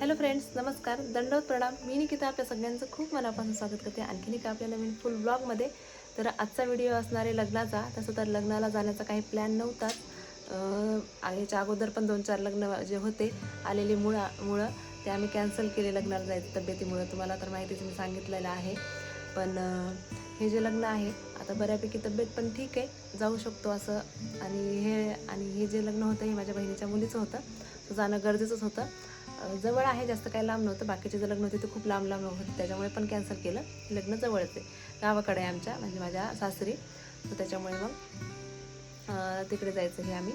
Hello friends नमस्कार. दंडवत प्रणाम. मी निकिता आपल्या सगळ्यांचं खूप मनापासून स्वागत करते. आणखीन एका आपल्या नवीन फुल ब्लॉगमध्ये तर आजचा व्हिडिओ असणार आहे लग्नाचा. तसं तर लग्नाला जाण्याचा काही प्लॅन नव्हताच. याच्या अगोदर पण दोन चार लग्न जे होते आलेले मुळा मुळं ते आम्ही कॅन्सल केले लग्नाला जायचं तब्येतीमुळं. तुम्हाला तर माहितीच मी सांगितलेलं आहे. पण हे जे लग्न आहे आता बऱ्यापैकी तब्येत पण ठीक आहे. जाऊ शकतो असं. आणि हे आणि हे जे लग्न होतं हे माझ्या बहिणीच्या मुलीचं होतं. तर जाणं गरजेचंच होतं. जवळ आहे जास्त काही लांब नव्हतं. बाकीचे जे लग्न होते ते खूप लांब लांब होते. त्याच्यामुळे पण कॅन्सल केलं. लग्न जवळच आहे. गावाकडे आहे आमच्या म्हणजे माझ्या सासरी. तर त्याच्यामुळे मग तिकडे जायचं हे आम्ही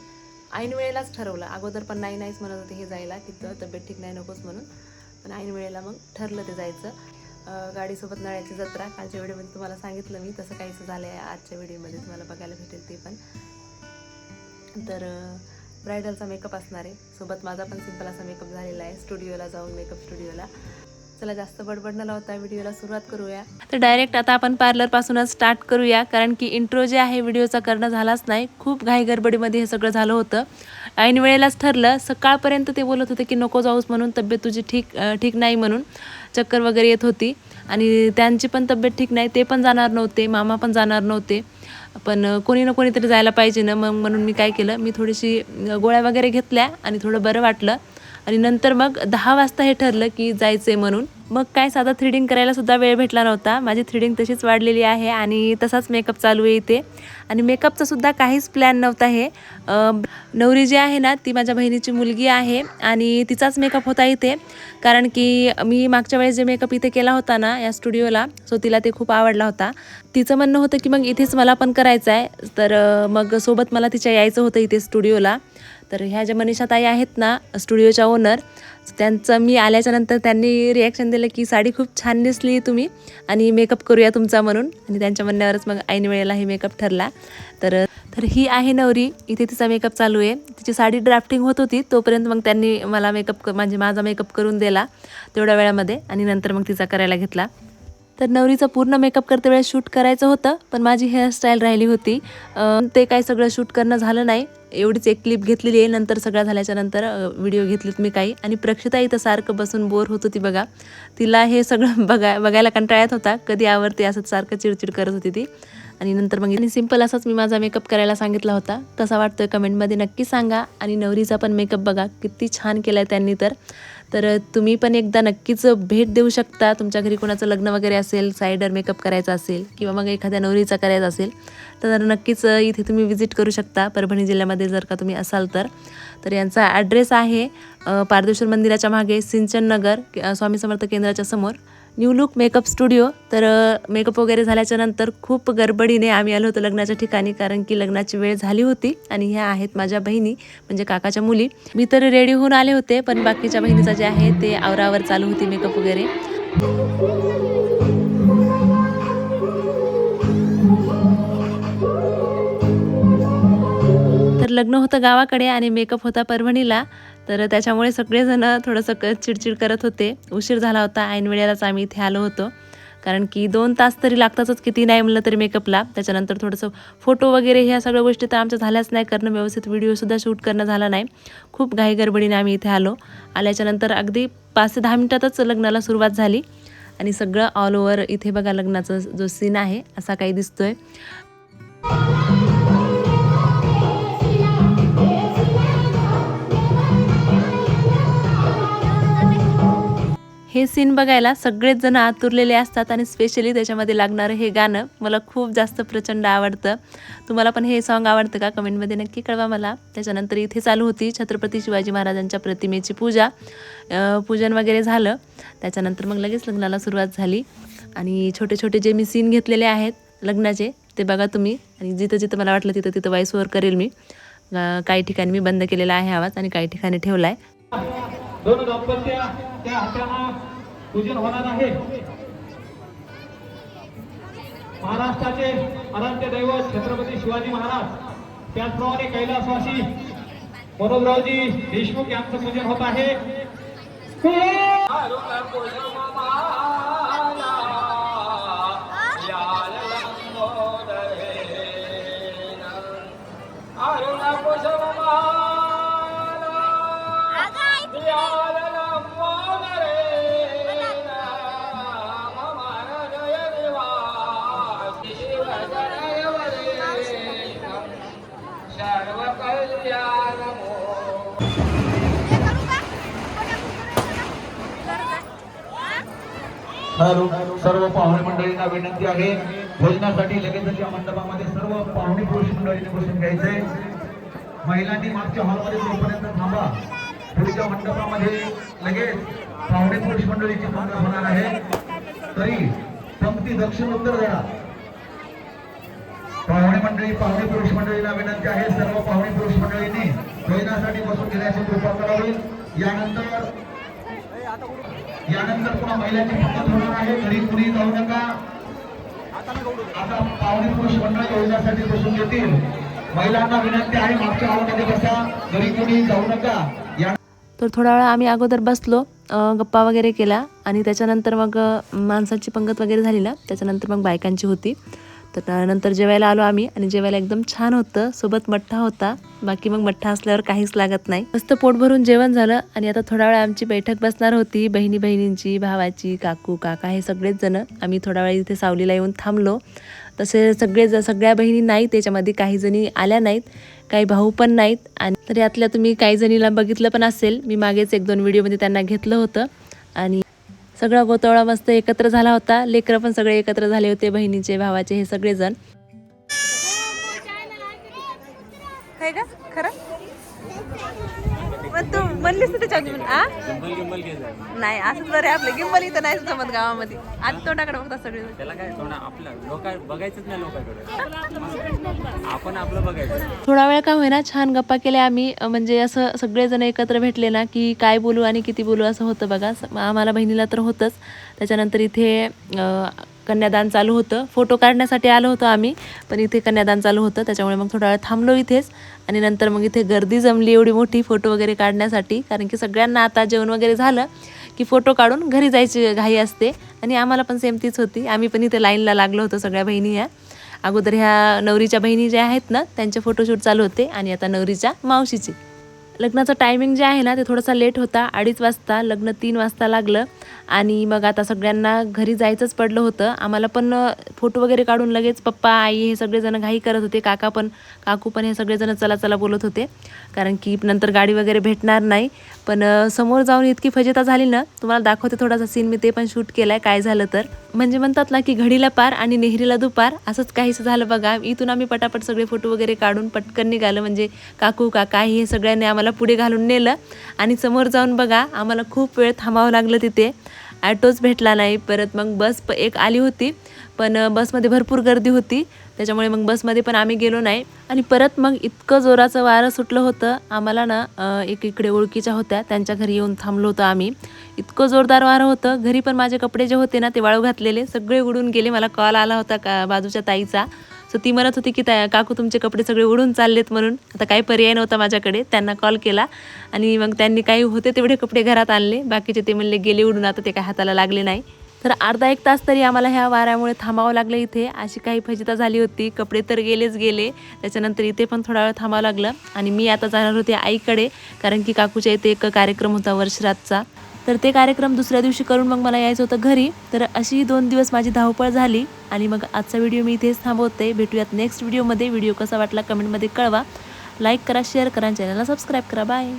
ऐन वेळेलाच ठरवलं. अगोदर पण नाही नाहीच म्हणत होते हे जायला की तब्येत ठीक नाही नकोच म्हणून. पण ऐन वेळेला मग ठरलं ते जायचं. गाडीसोबत नळ्याची जत्रा. कालच्या व्हिडिओमध्ये तुम्हाला सांगितलं मी तसं काहीच झालं आहे आजच्या व्हिडिओमध्ये तुम्हाला बघायला भेटेल ते पण. तर ब्रायडलचा मेकअप असणार आहे. सोबत माझा पण सिंपल असा मेकअप झालेला आहे. स्टुडिओला जाऊन मेकअप स्टुडिओला. चला जास्त बडबड न लावता व्हिडिओला सुरुवात करूया. तर डायरेक्ट आता आपण पार्लरपासूनच स्टार्ट करूया कारण की इंट्रो जे आहे व्हिडिओचा करणं झालाच नाही. खूप घाई गडबडीमध्ये हे सगळं झालं होतं. ऐन वेळेलाच ठरलं सकाळपर्यंत ते बोलत होते की नको जाऊस म्हणून तब्येत तुझी ठीक ठीक नाही म्हणून. चक्कर वगैरे येत होती. आणि त्यांची पण तब्येत ठीक नाही ते पण जाणार नव्हते मामा पण जाणार नव्हते. पण कोणी ना कोणीतरी जायला पाहिजे ना मग म्हणून मी काय केलं मी थोडीशी गोळ्या वगैरे घेतल्या आणि थोडं बरं वाटलं. आणि नंतर मग दहा वाजता हे ठरलं की जायचं आहे म्हणून. मग काय साधा थ्रीडिंग करायला सुद्धा वेळ भेटला नव्हता. माझी थ्रीडिंग तशीच वाढलेली आहे आणि तसाच मेकअप चालू आहे इथे. आणि मेकअपचा सुद्धा काहीच प्लॅन नव्हता हे. नवरी जी आहे ना ती माझ्या बहिणीची मुलगी आहे आणि तिचाच मेकअप होता इथे. कारण की मी मागच्या वेळेस जे मेकअप इथे केला होता ना या स्टुडिओला सो तिला ते खूप आवडला होता. तिचं म्हणणं होतं की मग इथेच मला पण करायचं आहे तर मग सोबत मला तिच्या यायचं होतं इथे स्टुडिओला. तर ह्या ज्या मनीषा ताई आहेत ना स्टुडिओच्या ओनर त्यांचं मी आल्याच्यानंतर त्यांनी रिॲक्शन दिलं की साडी खूप छान दिसली तुम्ही आणि मेकअप करूया तुमचा म्हणून. आणि त्यांच्या म्हणण्यावरच मग ऐन वेळेला हे मेकअप ठरला. तर तर ही आहे नवरी. इथे तिचा मेकअप चालू आहे. तिची साडी ड्राफ्टिंग होत होती. तोपर्यंत मग त्यांनी मला मेकअप म्हणजे माझा मेकअप करून दिला तेवढ्या वेळामध्ये आणि नंतर मग तिचा करायला घेतला. तर नवरीचं पूर्ण मेकअप करते वेळेस शूट करायचं होतं पण माझी हेअरस्टाईल राहिली होती. ते काय सगळं शूट करणं झालं नाही. एवढीच एक क्लिप घेतलेली आहे नंतर सगळं झाल्याच्यानंतर व्हिडिओ घेतलीत मी काही. आणि प्रक्षिता इथं सारखं बसून बोर होत होती बघा. तिला हे सगळं बघा बघायला कंटाळ्यात होता. कधी आवडते असंच सारखं चिडचिड करत होती ती. आणि नंतर मग आणि सिंपल असाच मी माझा मेकअप करायला सांगितला होता. कसा वाटतोय कमेंटमध्ये नक्की सांगा. आणि नवरीचा पण मेकअप बघा. किती छान केला आहे त्यांनी तर. तर तुम्ही पण एकदा नक्कीच भेट देऊ शकता. तुमच्या घरी कोणाचं लग्न वगैरे असेल सायडर मेकअप करायचा असेल किंवा मग एखाद्या नवरीचा करायचा असेल तर नक्कीच इथे तुम्ही विजिट करू शकता. परभणी जिल्ह्यामध्ये जर का तुम्ही असाल तर. तर यांचा ॲड्रेस आहे पारदेश्वर मंदिराच्या मागे सिंचन नगर स्वामी समर्थ केंद्राच्या समोर. New look makeup studio. तर मेकअप वगैरे झाल्याच्यानंतर खूप गडबडीने आम्ही आलो होतो लग्नाच्या ठिकाणी कारण की लग्नाची वेळ झाली होती आणि ह्या आहेत माझ्या बहिणी म्हणजे काकाच्या मुली. मी तर रेडी होऊन आले होते पण बाकीच्या बहिणीचं जे आहे ते आवरावर चालू होती मेकअप वगैरे. तर लग्न होतं गावाकडे आणि मेकअप होता परभणीला. तर त्याच्यामुळे सगळेजण थोडंसं क चिडचिड करत होते. उशीर झाला होता. ऐन वेळेलाच आम्ही इथे आलो होतो. कारण की दोन तास तरी लागतातच किती नाही म्हणलं तरी मेकअपला त्याच्यानंतर थोडंसं फोटो वगैरे ह्या सगळ्या गोष्टी तर आमच्या झाल्याच नाही. करणं व्यवस्थित व्हिडिओसुद्धा शूट करणं झाला नाही. खूप घाई गडबडीने आम्ही इथे आलो. आल्याच्यानंतर अगदी पाच ते दहा मिनिटातच लग्नाला सुरुवात झाली. आणि सगळं ऑल ओव्हर इथे बघा लग्नाचा जो सीन आहे असा काही दिसतोय. हे सीन बघायला सगळेच जण आतुरलेले असतात आणि स्पेशली त्याच्यामध्ये लागणारं हे गाणं मला खूप जास्त प्रचंड आवडतं. तुम्हाला पण हे सॉन्ग आवडतं का? कमेंटमध्ये नक्की कळवा मला. त्याच्यानंतर इथे चालू होती छत्रपती शिवाजी महाराजांच्या प्रतिमेची पूजा. पूजन वगैरे झालं. त्याच्यानंतर मग लगेच लग्नाला सुरुवात झाली. आणि छोटे छोटे जे मी सीन घेतलेले आहेत लग्नाचे ते बघा तुम्ही. आणि जिथं जिथं मला वाटलं तिथं तिथं वॉईस ओव्हर करेल मी. काही ठिकाणी मी बंद केलेला आहे आवाज आणि काही ठिकाणी ठेवला आहे दोन दाम्पत्य त्या हातानं पूजन होणार आहे. महाराष्ट्राचे अनंत दैवत छत्रपती शिवाजी महाराज त्याचप्रमाणे कैलासवासी मनोजरावजी देशमुख यांचं पूजन होत आहे. हॅलो सर्व पाहुणे मंडळींना विनंती आहे. भोजनासाठी लगेचच या मंडपामध्ये सर्व पाहुणे पुरुष मंडळीने बसून घ्यायचे. महिलांनी मागच्या हॉलमध्ये जोपर्यंत थांबा पुढच्या मंडपामध्ये लगेच पाहुणे पुरुष मंडळीची मागणी होणार आहे. तरी पंक्ती दक्षिण उत्तर धरा पाहुणे मंडळी पाहुणे पुरुष मंडळीला विनंती आहे. सर्व पाहुणे पुरुष मंडळींनी भोजनासाठी बसून घेण्याची कृपा करावी. यानंतर यानंतर पुन्हा महिलांची पंगत होणार आहे. घरी कुणी जाऊ नका. आता पाहुणे पुरुष मंडळ भोजनासाठी बसून घेतील महिलांना विनंती आहे मागच्या हॉलमध्ये बसा. घरी कुणी जाऊ नका. या तर थोडा वेळा आम्ही अगोदर बसलो गप्पा वगैरे केला आणि त्याच्यानंतर मग अं, माणसाची पंगत वगैरे झाली ना त्याच्यानंतर मग बायकांची होती. तर त्यानंतर जेवायला आलो आम्ही आणि जेवायला एकदम छान होतं. सोबत मठ्ठा होता. बाकी मग मठ्ठा असल्यावर काहीच लागत नाही. मस्त पोट भरून जेवण झालं आणि आता थोडा वेळ आमची बैठक बसणार होती. बहिणी बहिणींची भावाची काकू काका हे सगळेच जण. आम्ही थोडा वेळ इथे सावलीला येऊन थांबलो. तसे सगळे ज- सगळ्या बहिणी नाहीत. त्याच्यामध्ये काही जणी आल्या नाहीत. काही भाऊ पण नाहीत. आणि तर यातल्या तुम्ही काही जणीला बघितलं पण असेल. मी मागेच एक दोन व्हिडिओमध्ये त्यांना घेतलं होतं. आणि सगळा गोतवळा मस्त एकत्र झाला होता. लेकरं पण सगळे एकत्र झाले होते बहिणीचे भावाचे हे सगळेजण. खरं? तू म्हणलीस ना त्याच्यावर आ? नाही असंच बरं आपलं. गिंबल इथं नाही जमत गावामध्ये. आधी तोंडाकडे बघतात सगळे त्याला काय थोडं आपलं लोक बघायचंच नाही लोकांकडे. आपण आपलं बघायचं. थोडा वेळ का होईना छान गप्पा केल्या आम्ही. म्हणजे असं सगळेजण एकत्र भेटले ना की काय बोलू आणि किती बोलू असं होतं बघा. आम्हाला बहिणीला तर होतंच. त्याच्यानंतर इथे कन्यादान चालू होतं. फोटो काढण्यासाठी आलो होतो आम्ही पण इथे कन्यादान चालू होतं त्याच्यामुळे मग थोडा वेळ थांबलो इथेच. आणि नंतर मग इथे गर्दी जमली एवढी मोठी फोटो वगैरे काढण्यासाठी कारण की सगळ्यांना आता जेवण वगैरे झालं की फोटो काढून घरी जायची घाई असते. आणि आम्हाला पण सेम तीच होती. आम्ही पण इथे लाईनला लागलो होतो सगळ्या बहिणी ह्या अगोदर ह्या नवरीच्या बहिणी ज्या आहेत ना त्यांचे फोटोशूट चालू होते आणि आता नवरीच्या मावशीचे. लग्नाचं टायमिंग जे आहे ना ते थोडासा लेट होता. अडीच वाजता लग्न तीन वाजता लागलं. आणि मग आता सगळ्यांना घरी जायचंच पडलं होतं. आम्हाला पण फोटो वगैरे काढून लगेच पप्पा आई हे सगळेजण घाई करत होते. काका पण काकू पण हे सगळेजण चला चला बोलत होते. कारण की नंतर गाडी वगैरे भेटणार नाही. पण समोर जाऊन इतकी फजिता झाली ना तुम्हाला दाखवते थोडासा सीन मी ते पण शूट केलाय काय झालं तर. म्हणजे म्हणतात ना की घडीला पार आणि नेहरीला दुपार असंच काहीसं झालं बघा. इथून आम्ही पटापट सगळे फोटो वगैरे काढून पटकन निघालं. म्हणजे काकू काका हे सगळ्यांनी आम्हाला पुढे घालून नेलं. आणि समोर जाऊन बघा आम्हाला खूप वेळ थांबावं लागलं तिथे. ॲटोच भेटला नाही. परत मग बस प एक आली होती. पण बसमध्ये भरपूर गर्दी होती. त्याच्यामुळे मग बसमध्ये पण आम्ही गेलो नाही. आणि परत मग इतकं जोराचं वारं सुटलं होतं. आम्हाला ना एक इकडे ओळखीच्या होत्या. त्यांच्या घरी येऊन थांबलो होतो आम्ही. इतकं जोरदार वारं होतं. घरी पण माझे कपडे जे होते ना ते वाळू घातलेले. सगळे उडून गेले. मला कॉल आला होता का बाजूच्या ताईचा. सो ती म्हणत होती की त्या काकू तुमचे कपडे सगळे उडून चाललेत म्हणून. आता काही पर्याय नव्हता माझ्याकडे. त्यांना कॉल केला. आणि मग त्यांनी काही होते तेवढे कपडे घरात आणले. बाकीचे ते म्हणले गेले उडून. आता ते काय हाताला लागले नाही. तर अर्धा एक तास तरी आम्हाला ह्या वाऱ्यामुळे थांबावं लागलं इथे. अशी काही फजिता झाली होती. कपडे तर गेलेच गेले. त्याच्यानंतर इथे पण थोडा वेळ थांबावं लागलं. आणि मी आता जाणार होते आईकडे. कारण की काकूच्या इथे एक कार्यक्रम होता वर्षरातचा. तर ते कार्यक्रम दुसऱ्या दिवशी करून मग मला यायचं होतं घरी. तर अशी दोन दिवस माझी धावपळ झाली आणि मग आजचा व्हिडिओ मी इथेच थांबवते. भेटूयात नेक्स्ट व्हिडिओमध्ये व्हिडिओ कसा वाटला कमेंटमध्ये कळवा. लाईक करा शेअर करा चॅनलला सबस्क्राईब करा. बाय